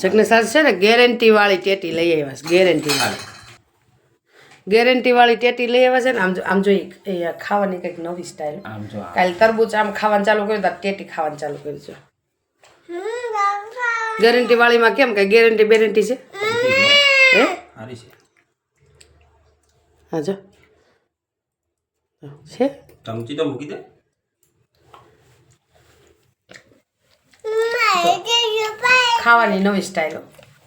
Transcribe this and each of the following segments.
જગનેશ સાસ છે ને ગેરંટી વાળી ટેટી લઈ આવ્યા છે ગેરંટી. ગેરંટીવાળી ગેરંટી વાળી ટેટી લઈ આવ્યા છે ને આમ આમ જો એ ખાવાની કંઈક નવી સ્ટાઇલ જો કાલે તરબૂચ આમ ખાવાનું ચાલુ કર્યું તો ટેટી ખાવાનું ચાલુ કર્યું છે. ગેરંટી વાળીમાં કેમ કઈ ગેરંટી બેરંટી છે? હે? હા જો. છે? ચમચી તો મૂકી દે. ખાવાની નવી સ્ટાઇલો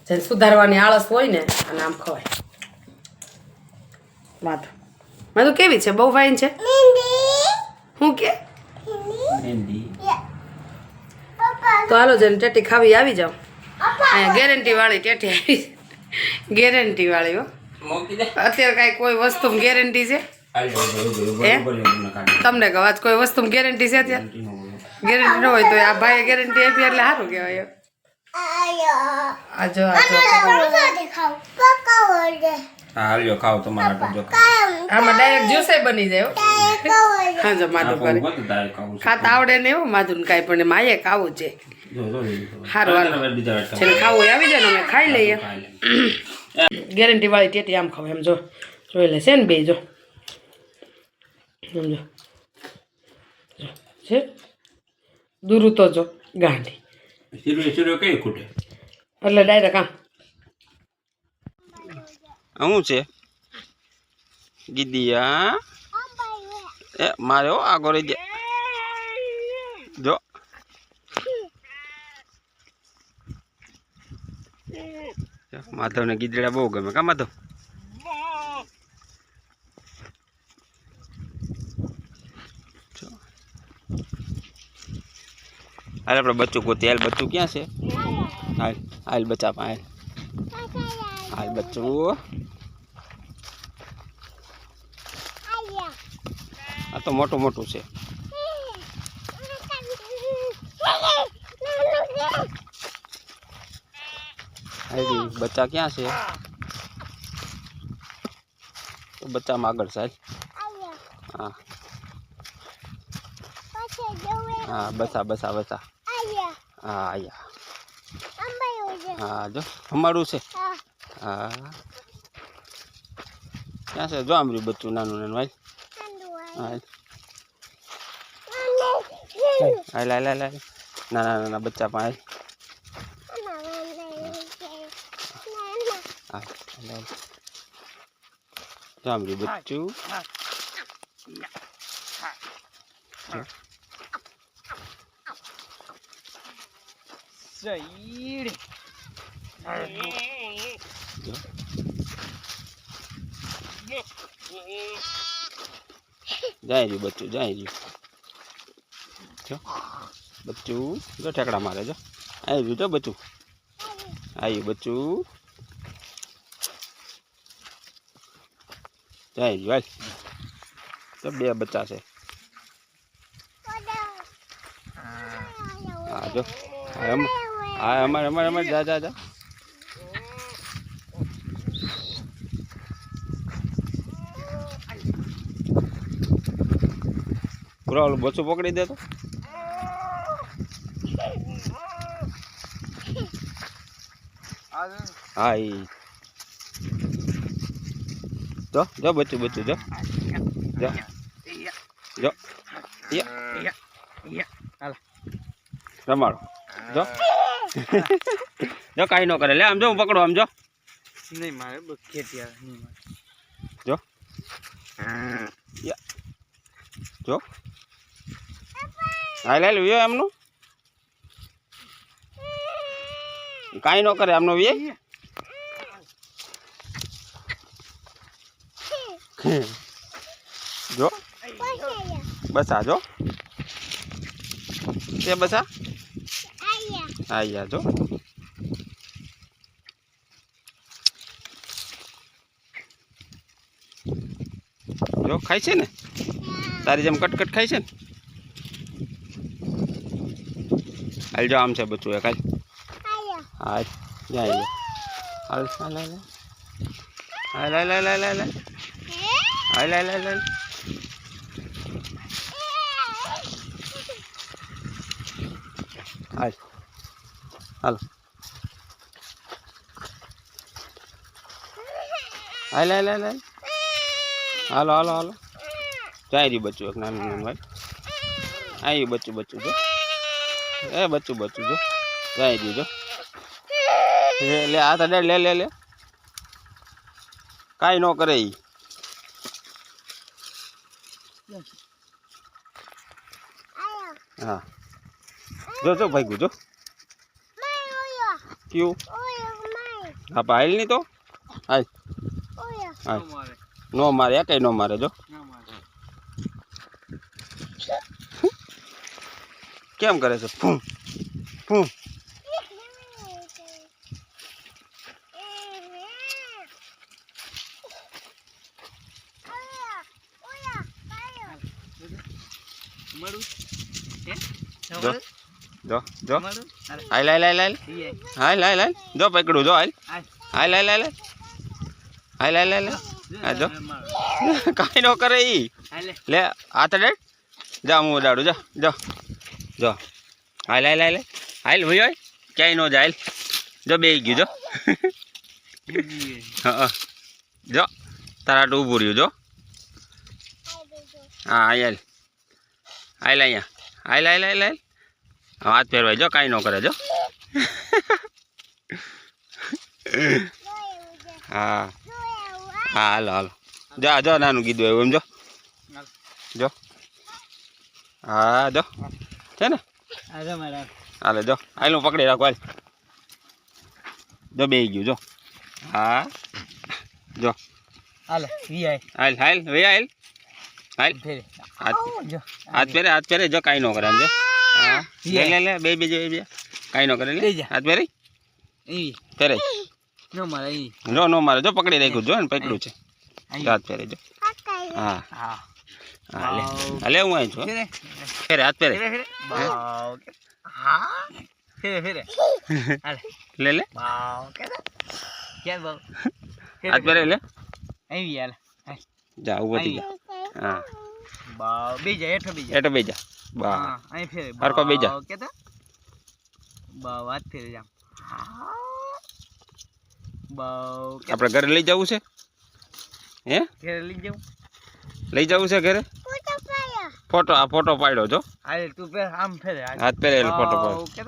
જેને સુધારવાની આળસ હોય ને અને આમ ખવાય. માથું માથું કેવી છે? બહુ ફાઇન છે? હું કે? તો હાલો જેને ટેટી ખાવી આવી જાઓ. અહીંયા ગેરંટી વાળી ટેટી આવી ગેરંટી વાળી હો. અત્યારે કાંઈ કોઈ વસ્તુ ગેરંટી છે? તમને કહો આજ કોઈ વસ્તુ ગેરંટી છે અત્યારે? ગેરંટી ન હોય. તો આ ભાઈએ ગેરંટી આપી એટલે સારું કહેવાય આજો આજો હાલ્યો ખાવ. તમારા જો આમાં ડાયરેક્ટ જ્યુસે બની જાય હા. જો. માધુ કરે. ખાતા આવડે ને એવું માધુ ને કાંઈ પણ માયે ખાવું છે. સારું હાલ. છેલ્લે ખાવું આવી જાય અમે ખાઈ લઈએ. ગેરંટી વાળી ટેટી આમ ખાવ એમ જો. જોઈ લેશે ને બે જો. સમજો છે? દૂર તો જો ગાંઠી. શીરો શીરો કઈ ખૂટે? એટલે ડાયરેક્ટ આમ શું છે? ગીદિયા? એ મારે હો આગો રહી જાય જો. માધવ ને ગીદડા બહુ ગમે. કા માધવ? હાલ આપણે બચ્ચું ગોતી હાલ બચ્ચું ક્યાં છે? હાલ હાલ બચ્ચા પા હાલ. હાલ બચ્ચું. આ તો મોટું મોટું છે. બચ્ચા ક્યાં છે? તો બચ્ચામાં આગળ સાહેબ હા. હા બસા બસા બસા. હા આયા હા જો અમારું છે હા ક્યાં છે જો આમર્યું બચ્ચું નાનું નાનું હાલ હાલ હાલ હાલ હાલ હાલ નાના નાના બચ્ચા પણ હાલ હાલ હાલ હાલ જો આમર્યું બચ્ચું જો જાય રહ્યું બચ્ચું જાય રહ્યું. જો બચ્ચું જો ઠેકડા મારે જો. આવી રહ્યું જો બચ્ચું. આવ્યું બચ્ચું. જાય રહ્યું હાલ. તો બે બચ્ચા છે. હા જો. હા અમ- હા અમારે અમારે અમારે જા જા જા. પૂરા ઓલું બચ્ચું પકડી દે તો. હા એ જો જો બચ્ચું બચ્ચું જો. જો. જો. યા. રમાડો. જો. જો કાંઈ ન કરે. લે આમ જો હું પકડો આમ જો. નહીં મારે બસ ખેતિયા નહીં મારે. જો. યા. જો. હા લે લ્યો એમનું. કાંઈ ન કરે આમનો વે. જો. બસા જો. તે બસા આયા જો જો ખાય છે ને તારી જેમ કટકટ ખાય છે ને હાલ જો આમ છે બધું એક હાલ હાલ જાય હાલ હાલ હાલ હાલ હાલ હાલ હાલ હાલ હાલ હાલ હાલ હાલ હાલો. હાલ હાલ હાલ હાલ. હાલો હાલો હાલો. તો આવી રહ્યું બચ્ચું એક નાનું નાનું ભાઈ આવી બચ્ચું બચ્ચું જો. એ બચ્ચું બચ્ચું જો. તો આવી રહ્યું જો. લે આ તો લે લે લે. કાંઈ ન કરે એ હા. જો જો ભાઈ ગુજો કયું હા પાયલ નહીં તો? હાલ. હાલ. ન મારે નો મારે કઈ નો મારે, જો. કેમ કરે છે? ફૂં ફૂં મળું હે જો જો જો. હાલ હાલ હાલ હાલ. હાલ હાલ હાલ. જો પકડું જો હાલ. હાલ. હાલ હાલ હાલ. હાલ હાલ હા, જો. કાંઈ ન કરે ઈ. લે હાથ અડે જા હું ઉડાડું જા જો. જો. હાલ હાલ હાલ. હાલ ભાઈ હોય. ક્યાંય ન જાય જો બે ગયું જો. હા જો તારા તો ઊભું રહ્યું જો. હા હાલ. હાલ અહીંયા. હાલ હાલ હાલ હાલ. હાથ ફેરવાય જો કાંઈ ન કરે જો. હા. હા હાલો હાલો. જા જો નાનું કીધું એવું એમ જો. જો. હા જો. છે ને? હાલે જો. હાલ હું પકડી રાખો હાલ. જો બે ગયું જો. હા. જો. હાલે હાલ હાલ. હાલ. હાલ હાથ પહેરે હાથ પહેરે જો કાંઈ ન કરે એમ જો. લે લે લે બે બે બે બે. કાંઈ ન કરે લે. હાથ પહેરી. ઈ. પહેરે. ન મારે ઈ. જો નો મારે. જો પકડી રાખ્યું. જો ને પકડ્યું છે. હાથ પહેરે જો. હા. હા. હા લે. હા, લે હું અહીં છું ફેરે ફેરે હાથ પહેરે. હા? ફેરે ફેરે. લે લે. હાથ પહેરે લે. આવી. જા ઊભો થઈ જા. હા. બાવ બીજા હેઠો બીજા એટો બે જા. બા. અહીં ફેર હરખો બેજા. કે તો બાવ હાથ ફેરે જામ હા. બાવ કે આપણે ઘરે લઈ જવું છે? હે? ઘરે લઈ જવું? લઈ જવું છે ઘરે? ફોટો આ ફોટો પાડ્યો જો. હાલે તું ફેર આમ ફેરે. હાથ પહેરેલો ફોટો કે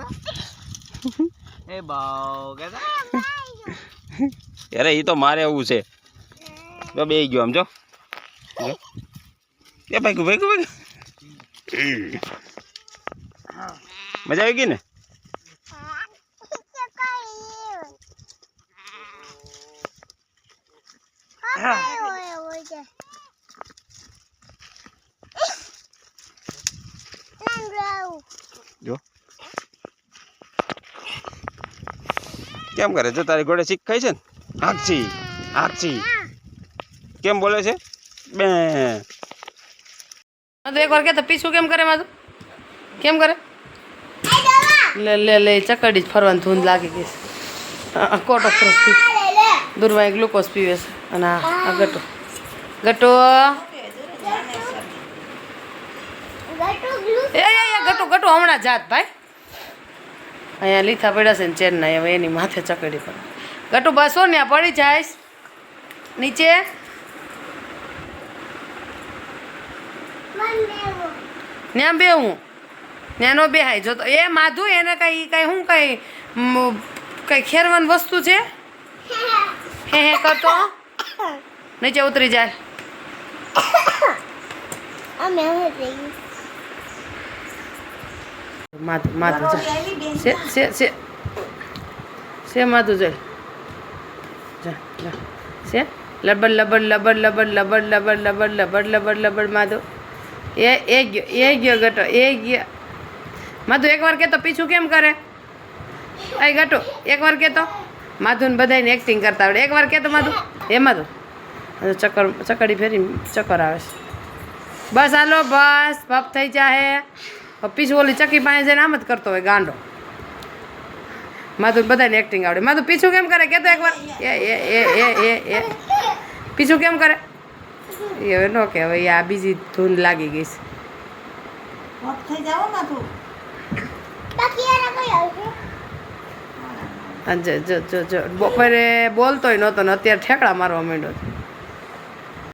એ બાવ કે અરે એ તો મારે એવું છે. બે ગયો આમ જો. જો. એ ભાઈ ભાઈ ભાઈ મજા આવી ગઈ ને? જો. કેમ કરે? જો તારી ઘોડે શીખ ખાઈ છે ને? હાકછી હાકછી કેમ બોલે છે? બે માધુ એકવાર કે તો પીછું કેમ કરે માધુ કેમ કરે? લે લે લે ચકડી જ ફરવાની ધૂંધ લાગી ગઈ છે. કોટો ફ્રોસ પી. દૂરમાં ગ્લુકોઝ પીવે છે. અને આ ગટો. ગટો? એ ગટુ ગટુ હમણાં જાત, ભાઈ. અહીંયા લીથા પડ્યા છે ને ચેન્નાઈ હવે એની માથે ચકડી પડે. ગટુ બસો ને પડી જાયશ નીચે? હું ત્યાંનો બે બેહાય જો એ માધુ એને કઈ કઈ શું કઈ કઈ ખેરવાની વસ્તુ છે હે હે કરતો નીચે ઉતરી જાય માધુ માધુ છે માધુ જોઈ જા જા લબડ લબડ લબડ લબડ લબડ લબડ લબડ લબડ લબડ લબડ માધુ એ એ ગયો એ ગયો ગટો એ ગયો માધુ એકવાર કે તો પીછું કેમ કરે એ ગટો એકવાર કે તો માધુને બધાને એક્ટિંગ કરતા આવડે એકવાર કે તો માધુ એ માધુ હવે ચક્કર ચકડી ફેરી ચક્કર આવે છે બસ હાલો બસ પપ થઈ જાહે હવે પીછું ઓલી ચકી પાસે જઈને આમ જ કરતો હોય ગાંડો માધુ બધાને એક્ટિંગ આવડે માધુ પીછું કેમ કરે કે તો એકવાર એ એ એ એ એ એ પીછું કેમ કરે એ હવે ન કે હવે આ બીજી ધૂન લાગી ગઈ છે. જો જો જો જો. બપોરે બોલતોય નહોતો ને અત્યારે ઠેકડા મારવા માંડ્યો છે.